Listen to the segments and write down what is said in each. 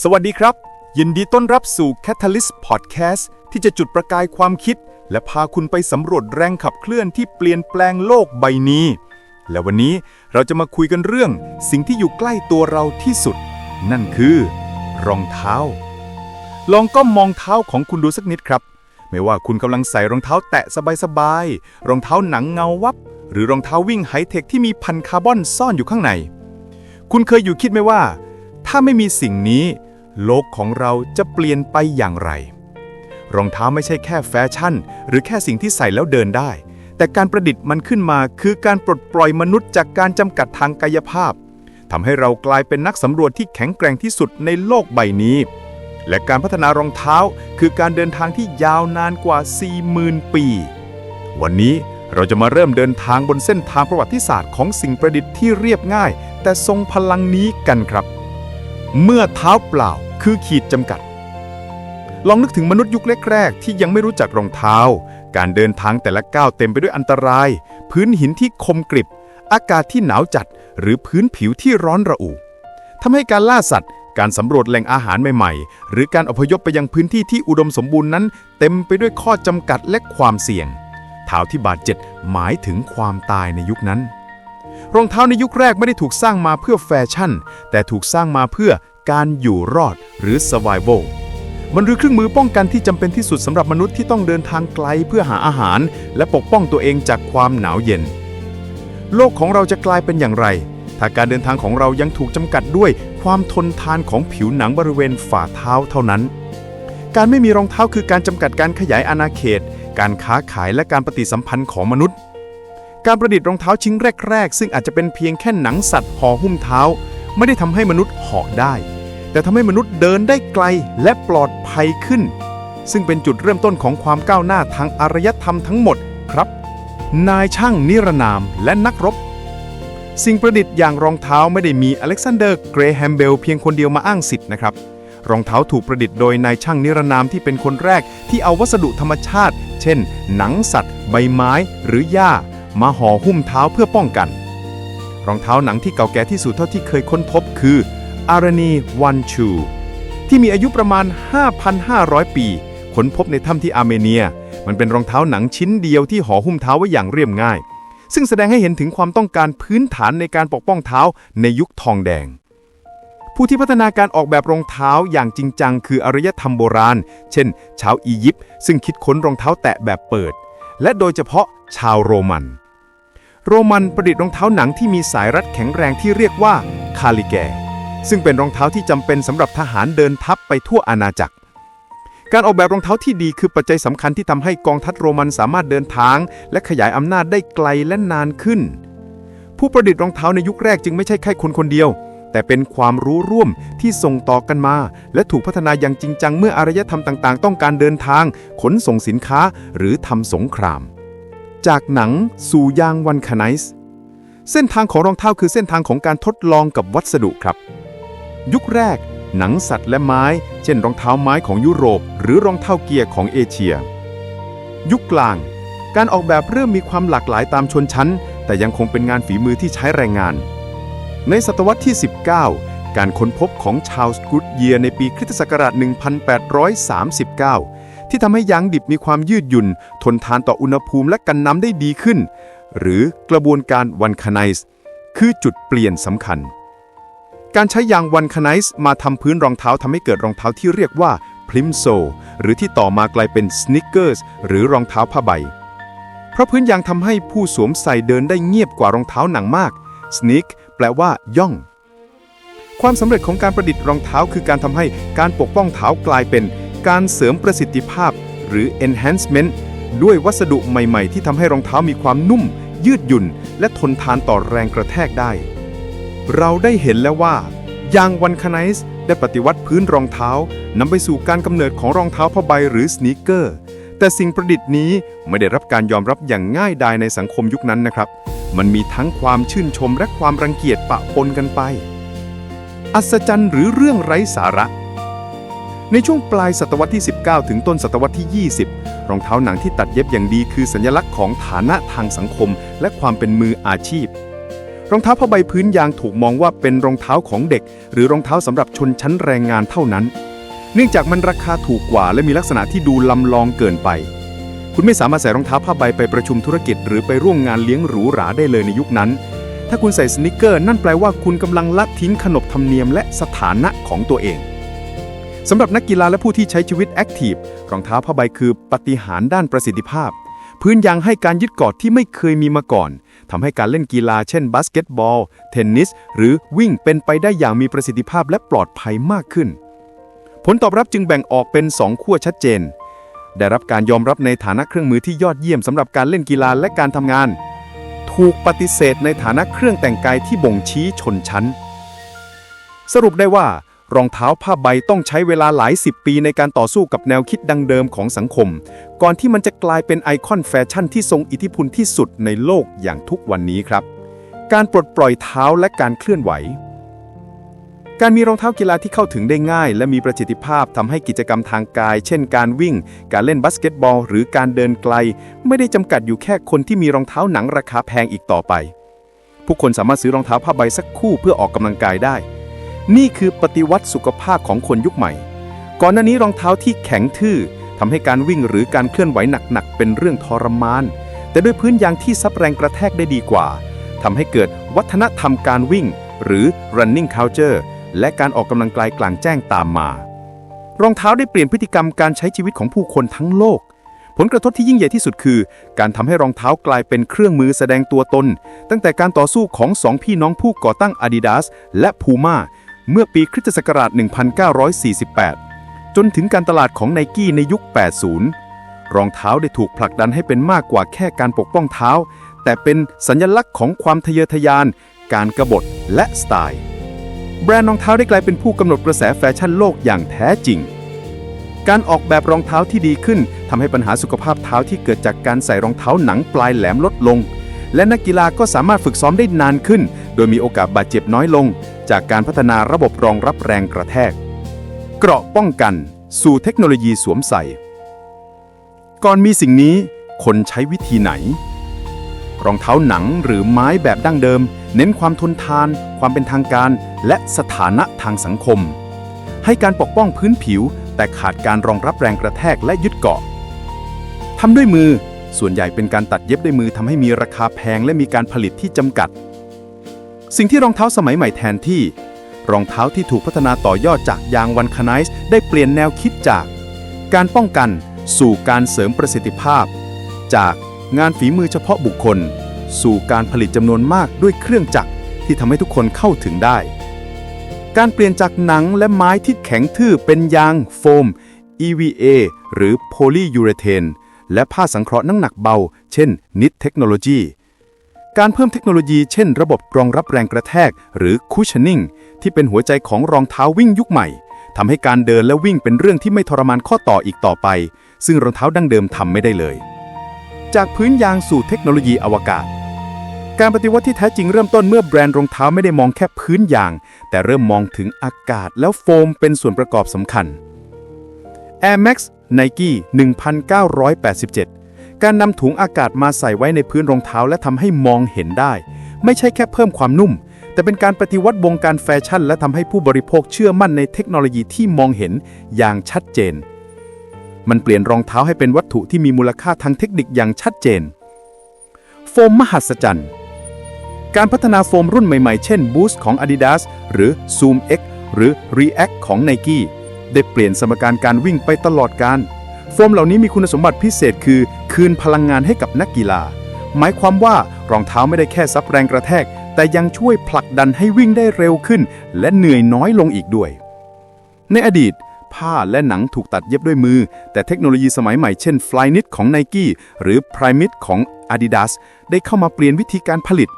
สวัสดีครับ ยินดีต้อนรับสู่ Catalyst Podcast ที่จะจุดประกายความคิด และพาคุณไปสำรวจแรงขับเคลื่อนที่เปลี่ยนแปลงโลกใบนี้ และวันนี้เราจะมาคุยกันเรื่อง สิ่งที่อยู่ใกล้ตัวเราที่สุด นั่นคือ รองเท้า ลองก้มมองเท้าของคุณดูสักนิดครับ ไม่ว่าคุณกำลังใส่รองเท้าแตะสบายๆรองเท้าหนังเงาวับ หรือรองเท้าวิ่งไฮเทคที่มีพันคาร์บอนซ่อนอยู่ข้างใน คุณเคยอยู่คิดไหมว่า ถ้าไม่มีสิ่งนี้ โลกของเราจะเปลี่ยนไปอย่างไร รองเท้าไม่ใช่แค่แฟชั่น หรือแค่สิ่งที่ใส่แล้วเดินได้ แต่การประดิษฐ์มันขึ้นมาคือการปลดปล่อยมนุษย์จากการจำกัดทางกายภาพทำให้เรากลายเป็นนักสำรวจที่แข็งแกร่งที่สุดในโลกใบนี้ และการพัฒนารองเท้าคือการเดินทางที่ยาวนานกว่า 40,000 ปี วันนี้เราจะมาเริ่มเดินทางบนเส้นทางประวัติศาสตร์ของสิ่งประดิษฐ์ที่เรียบง่าย แต่ทรงพลังนี้กันครับ เมื่อเท้าเปล่าคือขีดจำกัด ลองนึกถึงมนุษย์ยุคแรกๆ ที่ยังไม่รู้จักรองเท้า การเดินทางแต่ละก้าวเต็มไปด้วยอันตราย พื้นหินที่คมกริบ อากาศที่หนาวจัด หรือพื้นผิวที่ร้อนระอุทำให้การล่าสัตว์ การสำรวจแหล่งอาหารใหม่ๆ หรือการอพยพไปยังพื้นที่ที่อุดมสมบูรณ์นั้น เต็มไปด้วยข้อจำกัดและความเสี่ยงเท้าที่บาดเจ็บหมายถึงความตายในยุคนั้น รองเท้าในยุคแรกไม่ได้ถูกสร้างมาเพื่อแฟชั่น แต่ถูกสร้างมาเพื่อการอยู่รอดหรือ survival มันคือเครื่องมือป้องกันที่จำเป็นที่สุดสำหรับมนุษย์ที่ต้องเดินทางไกลเพื่อหาอาหาร และปกป้องตัวเองจากความหนาวเย็น โลกของเราจะกลายเป็นอย่างไร ถ้าการเดินทางของเรายังถูกจำกัดด้วยความทนทานของผิวหนังบริเวณฝ่าเท้าเท่านั้น การไม่มีรองเท้าคือการจำกัดการขยายอาณาเขต การค้าขายและการปฏิสัมพันธ์ของมนุษย์ การประดิษฐ์รองเท้าชิ้นแรก ๆ ซึ่งอาจจะเป็นเพียงแค่หนังสัตว์ห่อหุ้มเท้า ไม่ได้ทำให้มนุษย์เหาะได้ แต่ทำให้มนุษย์เดินได้ไกลและปลอดภัยขึ้น ซึ่งเป็นจุดเริ่มต้นของความก้าวหน้าทางอารยธรรมทั้งหมดครับ นายช่างนิรนามและนักรบ สิ่งประดิษฐ์อย่างรองเท้าไม่ได้มีอเล็กซานเดอร์เกรแฮมเบลเพียงคนเดียวมาอ้างสิทธิ์นะครับรองเท้าถูกประดิษฐ์โดยนายช่างนิรนามที่เป็นคนแรกที่เอาวัสดุธรรมชาติ เช่น หนังสัตว์ ใบไม้ หรือหญ้า มาห่อหุ้มเท้าเพื่อป้องกัน รองเท้าหนังที่เก่าแก่ที่สุดเท่าที่เคยค้นพบคืออารณีวันชู ที่มีอายุประมาณ 5,500 ปี ค้นพบในถ้ำที่อาร์เมเนีย มันเป็นรองเท้าหนังชิ้นเดียวที่ห่อหุ้มเท้าไว้อย่างเรียบง่าย ซึ่งแสดงให้เห็นถึงความต้องการพื้นฐานในการปกป้องเท้าในยุคทองแดง ผู้ที่พัฒนาการออกแบบรองเท้าอย่างจริงจัง คืออารยธรรมโบราณ เช่น ชาวอียิปต์ซึ่งคิดค้นรองเท้าแตะแบบเปิด และโดยเฉพาะชาวโรมัน โรมันประดิษฐ์รองเท้าหนังที่มีสายรัดแข็งแรงที่เรียกว่าคาลิแก ซึ่งเป็นรองเท้าที่จำเป็นสำหรับทหารเดินทัพไปทั่วอาณาจักร การออกแบบรองเท้าที่ดีคือปัจจัยสำคัญที่ทำให้กองทัพโรมันสามารถเดินทาง และขยายอำนาจได้ไกลและนานขึ้น ผู้ประดิษฐ์รองเท้าในยุคแรกจึงไม่ใช่แค่คนคนเดียว แต่เป็นความรู้ร่วมที่ส่งต่อกันมา และถูกพัฒนาอย่างจริงจังเมื่ออารยธรรมต่าง ๆ ต้องการเดินทาง ขนส่งสินค้า หรือทำสงคราม จากหนังสู่ยางวันคาไนส์เส้นทางของรองเท้าคือเส้นทางของการทดลองกับวัสดุครับ ยุคแรก หนังสัตว์และไม้ เช่นรองเท้าไม้ของยุโรป หรือรองเท้าเกียร์ของเอเชีย ยุคกลาง การออกแบบเริ่มมีความหลากหลายตามชนชั้น แต่ยังคงเป็นงานฝีมือที่ใช้แรงงาน ในศตวรรษที่ 19 การค้นพบของชาลส์กูดเยียในปีคริสตศักราช 1839 ที่ทำให้ยางดิบมีความยืดหยุ่น ทนทานต่ออุณหภูมิและกันน้ำได้ดีขึ้น หรือกระบวนการวันคไนส์คือจุดเปลี่ยนสำคัญ การใช้ยางวันคไนส์มาทำพื้นรองเท้าทำให้เกิดรองเท้าที่เรียกว่าพลิมโซหรือที่ต่อมากลายเป็นสนิเกอร์สหรือรองเท้าผ้าใบ เพราะพื้นยางทำให้ผู้สวมใส่เดินได้เงียบกว่ารองเท้าหนังมาก sneak แปลว่าย่องความสำเร็จของการประดิษฐ์รองเท้าคือการทำให้การปกป้องเท้ากลายเป็น การเสริมประสิทธิภาพ หรือ enhancement ด้วยวัสดุใหม่ๆ ที่ทำให้รองเท้ามีความนุ่ม ยืดหยุ่น และทนทานต่อแรงกระแทกได้ เราได้เห็นแล้วว่ายางวันคไนส์ได้ปฏิวัติพื้นรองเท้านำไปสู่การกำเนิดของรองเท้าผ้าใบหรือสนีกเกอร์ แต่สิ่งประดิษฐ์นี้ไม่ได้รับการยอมรับอย่างง่ายดายในสังคมยุคนั้นนะครับ มันมีทั้งความชื่นชมและความรังเกียจปะปนกันไป อัศจรรย์หรือเรื่องไร้สาระ ในช่วงปลายศตวรรษที่ 19 ถึงต้นศตวรรษที่ 20 รองเท้าหนังที่ตัดเย็บอย่างดีคือสัญลักษณ์ของฐานะทางสังคม และความเป็นมืออาชีพ รองเท้าผ้าใบพื้นยางถูกมองว่าเป็นรองเท้าของเด็ก หรือรองเท้าสำหรับชนชั้นแรงงานเท่านั้น เนื่องจากมันราคาถูกกว่า และมีลักษณะที่ดูลำลองเกินไป คุณไม่สามารถใส่รองเท้าผ้าใบไปประชุมธุรกิจ หรือไปร่วมงานเลี้ยงหรูหราได้เลยในยุคนั้น ถ้าคุณใส่สนิเกอร์ นั่นแปลว่าคุณกำลังละทิ้งขนบธรรมเนียมและสถานะของตัวเอง สำหรับนักกีฬาและผู้ที่ใช้ชีวิตแอคทีฟรองเท้าผ้าใบคือปฏิหารด้านประสิทธิภาพ พื้นยางให้การยึดเกาะที่ไม่เคยมีมาก่อนทำให้การเล่นกีฬาเช่นบาสเกตบอล เทนนิส หรือวิ่งเป็นไปได้อย่างมีประสิทธิภาพและปลอดภัยมากขึ้น ผลตอบรับจึงแบ่งออกเป็น 2 ขั้วชัดเจน ได้รับการยอมรับในฐานะเครื่องมือที่ยอดเยี่ยมสำหรับการเล่นกีฬาและการทำงาน ถูกปฏิเสธในฐานะเครื่องแต่งกายที่บ่งชี้ชนชั้น สรุปได้ว่า รองเท้าผ้าใบต้องใช้เวลาหลายสิบปีในการต่อสู้กับแนวคิดดังเดิมของสังคม ก่อนที่มันจะกลายเป็นไอคอนแฟชั่นที่ทรงอิทธิพลที่สุดในโลกอย่างทุกวันนี้ครับ การปลดปล่อยเท้าและการเคลื่อนไหว การมีรองเท้ากีฬาที่เข้าถึงได้ง่าย และมีประสิทธิภาพทำให้กิจกรรมทางกาย เช่น การวิ่ง การเล่นบาสเกตบอล หรือการเดินไกล ไม่ได้จำกัดอยู่แค่คนที่มีรองเท้าหนังราคาแพงอีกต่อไป ผู้คนสามารถซื้อรองเท้าผ้าใบสักคู่เพื่อออกกำลังกายได้ นี่คือปฏิวัติสุขภาพของคนยุคใหม่ ก่อนหน้านี้รองเท้าที่แข็งทื่อทำให้การวิ่งหรือการเคลื่อนไหวหนักๆเป็นเรื่องทรมาน แต่ด้วยพื้นยางที่ซับแรงกระแทกได้ดีกว่าทำให้เกิดวัฒนธรรมการวิ่ง หรือ running culture และการออกกำลังกายกลางแจ้งตามมา รองเท้าได้เปลี่ยนพฤติกรรมการใช้ชีวิตของผู้คนทั้งโลก ผลกระทบที่ยิ่งใหญ่ที่สุดคือ การทำให้รองเท้ากลายเป็นเครื่องมือแสดงตัวตน ตั้งแต่การต่อสู้ของสองพี่น้องผู้ก่อตั้ง Adidas และ Puma เมื่อปีคริสตศักราช 1948 จนถึงการตลาดของไนกี้ในยุค 80 รองเท้าได้ถูกผลักดันให้เป็นมากกว่าแค่การปกป้องเท้า แต่เป็นสัญลักษณ์ของความทะเยอทะยาน การกระบฏและสไตล์ แบรนด์รองเท้าได้กลายเป็นผู้กำหนดกระแสแฟชั่นโลกอย่างแท้จริง การออกแบบรองเท้าที่ดีขึ้นทำให้ปัญหาสุขภาพเท้าที่เกิดจากการใส่รองเท้าหนังปลายแหลมลดลง และนักกีฬาก็สามารถฝึกซ้อมได้นานขึ้น โดยมีโอกาสบาดเจ็บน้อยลง จากการพัฒนาระบบรองรับแรงกระแทก เกราะป้องกัน สู่เทคโนโลยีสวมใส่ ก่อนมีสิ่งนี้ คนใช้วิธีไหน รองเท้าหนังหรือไม้แบบดั้งเดิม เน้นความทนทาน ความเป็นทางการ และสถานะทางสังคม ให้การปกป้องพื้นผิว แต่ขาดการรองรับแรงกระแทกและยึดเกาะทำด้วยมือ ส่วนใหญ่เป็นการตัดเย็บด้วยมือทำให้มีราคาแพงและมีการผลิตที่จำกัด สิ่งที่รองเท้าสมัยใหม่แทนที่ รองเท้าที่ถูกพัฒนาต่อยอดจากยางวันคาไนส์ได้เปลี่ยนแนวคิดจาก การป้องกันสู่การเสริมประสิทธิภาพ จากงานฝีมือเฉพาะบุคคล สู่การผลิตจำนวนมากด้วยเครื่องจักรที่ทำให้ทุกคนเข้าถึงได้ การเปลี่ยนจากหนังและไม้ที่แข็งทื่อเป็นยางโฟม EVA หรือโพลียูเรเทน และผ้าสังเคราะห์น้ำหนักเบา เช่น นิดเทคโนโลยีการเพิ่มเทคโนโลยีเช่นระบบรองรับแรงกระแทก หรือ cushioning ที่เป็นหัวใจของรองเท้าวิ่งยุคใหม่ทำให้การเดินและวิ่งเป็นเรื่องที่ไม่ทรมานข้อต่ออีกต่อไป ซึ่งรองเท้าดั้งเดิมทำไม่ได้เลย จากพื้นยางสู่เทคโนโลยีอวกาศ การปฏิวัติที่แท้จริงเริ่มต้นเมื่อแบรนด์รองเท้าไม่ได้มองแค่พื้นยาง แต่เริ่มมองถึงอากาศแล้วโฟมเป็นส่วนประกอบสำคัญ Air Max Nike 1987 การนำถุงอากาศมาใส่ไว้ในพื้นรองเท้าและทำให้มองเห็นได้ ไม่ใช่แค่เพิ่มความนุ่ม แต่เป็นการปฏิวัติวงการแฟชั่น และทำให้ผู้บริโภคเชื่อมั่นในเทคโนโลยีที่มองเห็นอย่างชัดเจน มันเปลี่ยนรองเท้าให้เป็นวัตถุที่มีมูลค่าทางเทคนิคอย่างชัดเจน โฟมมหัศจรรย์การพัฒนาโฟมรุ่นใหม่ๆ เช่น Boost ของ Adidas หรือ Zoom X หรือ React ของ Nike ได้เปลี่ยนสมการการวิ่งไปตลอดการ โฟมเหล่านี้มีคุณสมบัติพิเศษคือ คืนพลังงานให้กับนักกีฬา หมายความว่ารองเท้าไม่ได้แค่ซับแรงกระแทก แต่ยังช่วยผลักดันให้วิ่งได้เร็วขึ้น และเหนื่อยน้อยลงอีกด้วย ในอดีตผ้าและหนังถูกตัดเย็บด้วยมือ แต่เทคโนโลยีสมัยใหม่เช่น Flyknit ของ Nike หรือ Primeknit ของ Adidas ได้เข้ามาเปลี่ยนวิธีการผลิต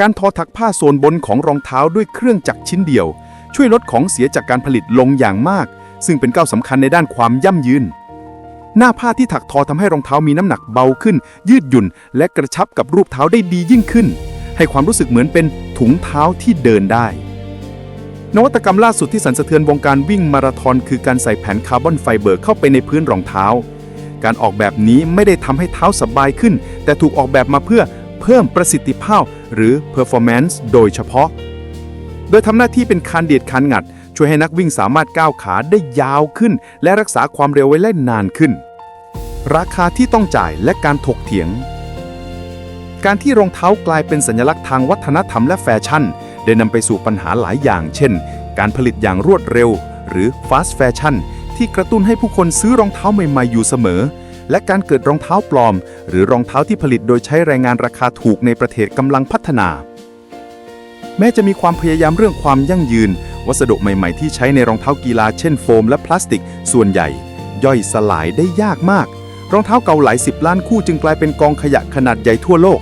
การทอถักผ้าโซนบนของรองเท้าด้วยเครื่องจักรชิ้นเดียว ช่วยลดของเสียจากการผลิตลงอย่างมาก ซึ่งเป็นก้าวสำคัญในด้านความยั่งยืน หน้าผ้าที่ถักทอทำให้รองเท้ามีน้ำหนักเบาขึ้น ยืดหยุ่น และกระชับกับรูปเท้าได้ดียิ่งขึ้น ให้ความรู้สึกเหมือนเป็นถุงเท้าที่เดินได้ นวัตกรรมล่าสุดที่สั่นสะเทือนวงการวิ่งมาราธอนคือการใส่แผ่นคาร์บอนไฟเบอร์เข้าไปในพื้นรองเท้า การออกแบบนี้ไม่ได้ทำให้เท้าสบายขึ้น แต่ถูกออกแบบมาเพื่อเพิ่มประสิทธิภาพหรือ performance โดยเฉพาะ โดยทำหน้าที่เป็นคานเดียดคานงัด ช่วยให้นักวิ่งสามารถก้าวขาได้ยาวขึ้น และรักษาความเร็วไว้ได้นานขึ้น ราคาที่ต้องจ่ายและการถกเถียง การที่รองเท้ากลายเป็นสัญลักษณ์ทางวัฒนธรรมและแฟชั่น ได้นำไปสู่ปัญหาหลายอย่าง เช่น การผลิตอย่างรวดเร็ว หรือ fast fashion ที่กระตุ้นให้ผู้คนซื้อรองเท้าใหม่ๆอยู่เสมอ และการเกิดรองเท้าปลอม หรือรองเท้าที่ผลิตโดยใช้แรงงานราคาถูกในประเทศกำลังพัฒนา แม้จะมีความพยายามเรื่องความยั่งยืน วัสดุใหม่ๆที่ใช้ในรองเท้ากีฬาเช่นโฟมและพลาสติก ส่วนใหญ่ ย่อยสลายได้ยากมาก รองเท้าเก่าหลายสิบล้านคู่จึงกลายเป็นกองขยะขนาดใหญ่ทั่วโลก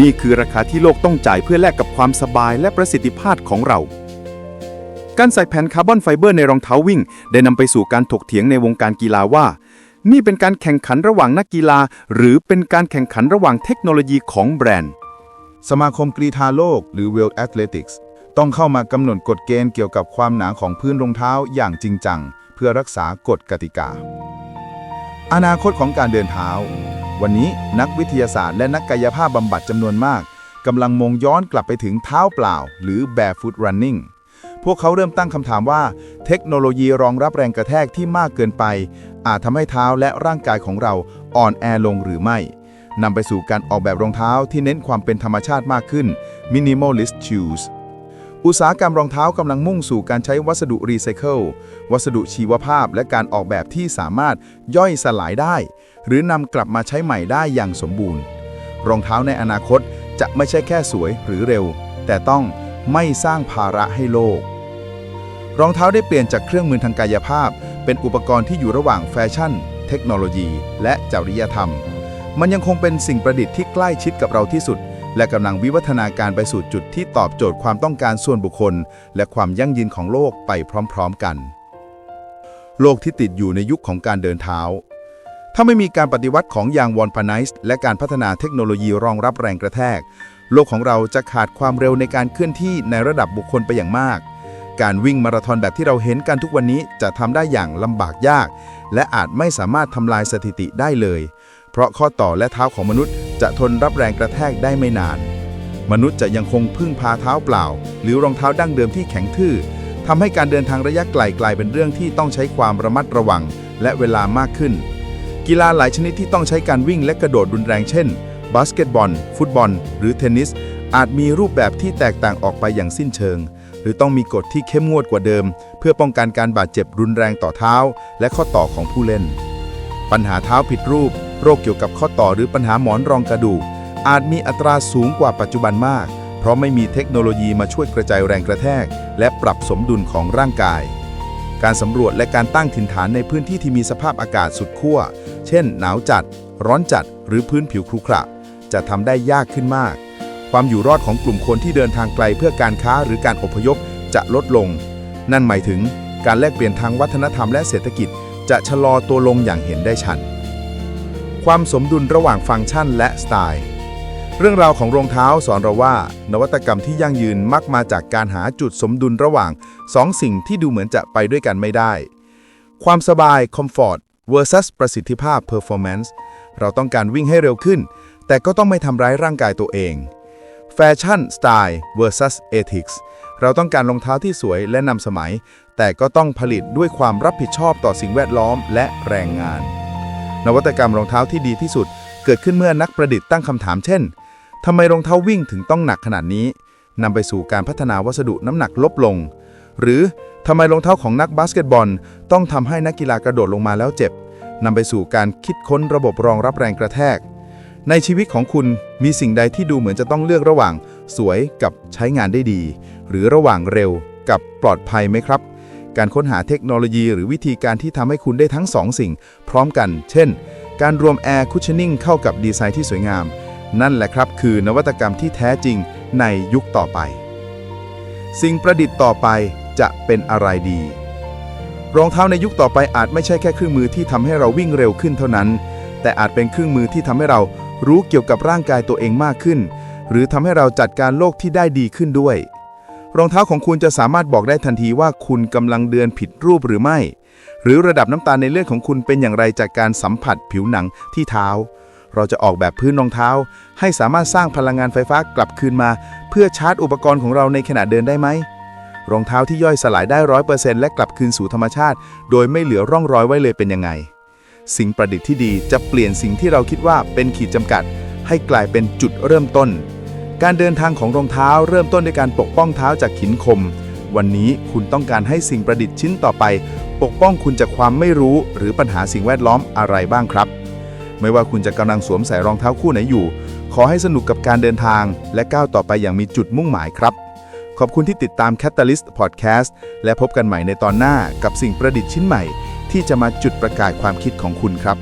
นี่คือราคาที่โลกต้องจ่ายเพื่อแลกกับความสบายและประสิทธิภาพของเราการใส่แผ่นคาร์บอนไฟเบอร์ในรองเท้าวิ่ง ได้นำไปสู่การถกเถียงในวงการกีฬาว่า นี่เป็นการแข่งขันระหว่างนักกีฬา หรือเป็นการแข่งขันระหว่างเทคโนโลยีของแบรนด์ สมาคมกรีฑาโลก หรือ World Athletics ต้องเข้ามากำหนดกฎเกณฑ์เกี่ยวกับความหนาของพื้นรองเท้าอย่างจริงจัง เพื่อรักษากฎกติกา อนาคตของการเดินเท้า วันนี้นักวิทยาศาสตร์และนักกายภาพบำบัดจำนวนมากกำลังมองย้อนกลับไปถึงเท้าเปล่า หรือ barefoot running พวกเขาเริ่มตั้งคำถามว่า เทคโนโลยีรองรับแรงกระแทกที่มากเกินไป อาจทำให้เท้าและร่างกายของเราอ่อนแอลงหรือไม่นำไปสู่การออกแบบรองเท้าที่เน้นความเป็นธรรมชาติมากขึ้น minimalist shoes อุตสาหกรรมรองเท้ากำลังมุ่งสู่การใช้วัสดุรีไซเคิล วัสดุชีวภาพและการออกแบบที่สามารถย่อยสลายได้ หรือนำกลับมาใช้ใหม่ได้อย่างสมบูรณ์ รองเท้าในอนาคตจะไม่ใช่แค่สวยหรือเร็ว แต่ต้องไม่สร้างภาระให้โลก รองเท้าได้เปลี่ยนจากเครื่องมือทางกายภาพ เป็นอุปกรณ์ที่อยู่ระหว่างแฟชั่น เทคโนโลยี และจริยธรรม มันยังคงเป็นสิ่งประดิษฐ์ที่ใกล้ชิดกับเราที่สุด และกำลังวิวัฒนาการไปสู่จุดที่ตอบโจทย์ความต้องการส่วนบุคคล และความยั่งยืนของโลกไปพร้อมๆกัน โลกที่ติดอยู่ในยุคของการเดินเท้า ถ้าไม่มีการปฏิวัติของยางวอนพาไนส์และการพัฒนาเทคโนโลยีรองรับแรงกระแทก โลกของเราจะขาดความเร็วในการเคลื่อนที่ในระดับบุคคลไปอย่างมาก การวิ่งมาราธอนแบบที่เราเห็นกันทุกวันนี้จะทำได้อย่างลำบากยาก และอาจไม่สามารถทำลายสถิติได้เลย เพราะข้อต่อและเท้าของมนุษย์ จะทนรับแรงกระแทกได้ไม่นาน มนุษย์จะยังคงพึ่งพาเท้าเปล่า หรือรองเท้าดั้งเดิมที่แข็งทื่อทำให้การเดินทางระยะไกลกลายเป็นเรื่องที่ต้องใช้ความระมัดระวังและเวลามากขึ้น กีฬาหลายชนิดที่ต้องใช้การวิ่งและกระโดดรุนแรงเช่น บาสเกตบอล ฟุตบอล หรือเทนนิส อาจมีรูปแบบที่แตกต่างออกไปอย่างสิ้นเชิง หรือต้องมีกฎที่เข้มงวดกว่าเดิม เพื่อป้องกันการบาดเจ็บรุนแรงต่อเท้า และข้อต่อของผู้เล่น ปัญหาเท้าผิดรูป โรคเกี่ยวกับข้อต่อหรือปัญหาหมอนรองกระดูก อาจมีอัตราสูงกว่าปัจจุบันมาก เพราะไม่มีเทคโนโลยีมาช่วยกระจายแรงกระแทก และปรับสมดุลของร่างกาย การสำรวจและการตั้งถิ่นฐานในพื้นที่ที่มีสภาพอากาศสุดขั้ว เช่น หนาวจัด ร้อนจัด หรือพื้นผิวครุขระ จะทำได้ยากขึ้นมาก ความอยู่รอดของกลุ่มคนที่เดินทางไกลเพื่อการค้าหรือการอพยพจะลดลง นั่นหมายถึงการแลกเปลี่ยนทางวัฒนธรรมและเศรษฐกิจ จะชะลอตัวลงอย่างเห็นได้ชัด ความสมดุลระหว่างฟังก์ชันและสไตล์ เรื่องราวของรองเท้าสอนเราว่า นวัตกรรมที่ยั่งยืนมักมาจากการหาจุดสมดุลระหว่างสองสิ่งที่ดูเหมือนจะไปด้วยกันไม่ได้ ความสบาย comfort versus ประสิทธิภาพ performance เราต้องการวิ่งให้เร็วขึ้น แต่ก็ต้องไม่ทำร้ายร่างกายตัวเองแฟชั่นสไตล์ versus ethics เราต้องการรองเท้าที่สวยและนำสมัย แต่ก็ต้องผลิตด้วยความรับผิดชอบต่อสิ่งแวดล้อมและแรงงาน นวัตกรรมรองเท้าที่ดีที่สุด เกิดขึ้นเมื่อนักประดิษฐ์ตั้งคำถามเช่นทำไมรองเท้าวิ่งถึงต้องหนักขนาดนี้นำไปสู่การพัฒนาวัสดุน้ำหนักลดลง หรือทำไมรองเท้าของนักบาสเกตบอล ต้องทำให้นักกีฬากระโดดลงมาแล้วเจ็บนำไปสู่การคิดค้นระบบรองรับแรงกระแทก ในชีวิตของคุณมีสิ่งใดที่ดูเหมือนจะต้องเลือกระหว่าง สวยกับใช้งานได้ดี หรือระหว่างเร็วกับปลอดภัยไหมครับ การค้นหาเทคโนโลยีหรือวิธีการที่ทำให้คุณได้ทั้งสองสิ่ง พร้อมกัน เช่น การรวมแอร์คุชชั่นนิ่งเข้ากับดีไซน์ที่สวยงาม นั่นแหละครับ คือนวัตกรรมที่แท้จริงในยุคต่อไป สิ่งประดิษฐ์ต่อไปจะเป็นอะไรดี รองเท้าในยุคต่อไปอาจไม่ใช่แค่เครื่องมือที่ทำให้เราวิ่งเร็วขึ้นเท่านั้น แต่อาจเป็นเครื่องมือที่ทำให้เรารู้เกี่ยวกับร่างกายตัวเองมากขึ้น หรือทำให้เราจัดการโลกที่ได้ดีขึ้นด้วย รองเท้าของคุณจะสามารถบอกได้ทันทีว่าคุณกำลังเดินผิดรูปหรือไม่ หรือระดับน้ำตาลในเลือดของคุณเป็นอย่างไรจากการสัมผัสผิวหนังที่เท้า เราจะออกแบบพื้นรองเท้า ให้สามารถสร้างพลังงานไฟฟ้ากลับคืนมา เพื่อชาร์จอุปกรณ์ของเราในขณะเดินได้ไหมรองเท้าที่ย่อยสลายได้ร้อยเปอร์เซ็นต์และกลับคืนสู่ธรรมชาติ โดยไม่เหลือร่องรอยไว้เลยเป็นยังไง สิ่งประดิษฐ์ที่ดีจะเปลี่ยนสิ่งที่เราคิดว่าเป็นขีดจำกัด ให้กลายเป็นจุดเริ่มต้น การเดินทางของรองเท้าเริ่มต้นด้วยการปกป้องเท้าจากหินคม วันนี้คุณต้องการให้สิ่งประดิษฐ์ชิ้นต่อไป ปกป้องคุณจากความไม่รู้หรือปัญหาสิ่งแวดล้อมอะไรบ้างครับ ไม่ว่าคุณจะกำลังสวมใส่รองเท้าคู่ไหนอยู่ ขอให้สนุกกับการเดินทาง และก้าวต่อไปอย่างมีจุดมุ่งหมายครับ ขอบคุณที่ติดตาม Catalyst Podcast และพบกันใหม่ในตอนหน้ากับสิ่งประดิษฐ์ชิ้นใหม่ ที่จะมาจุดประกายความคิดของคุณครับ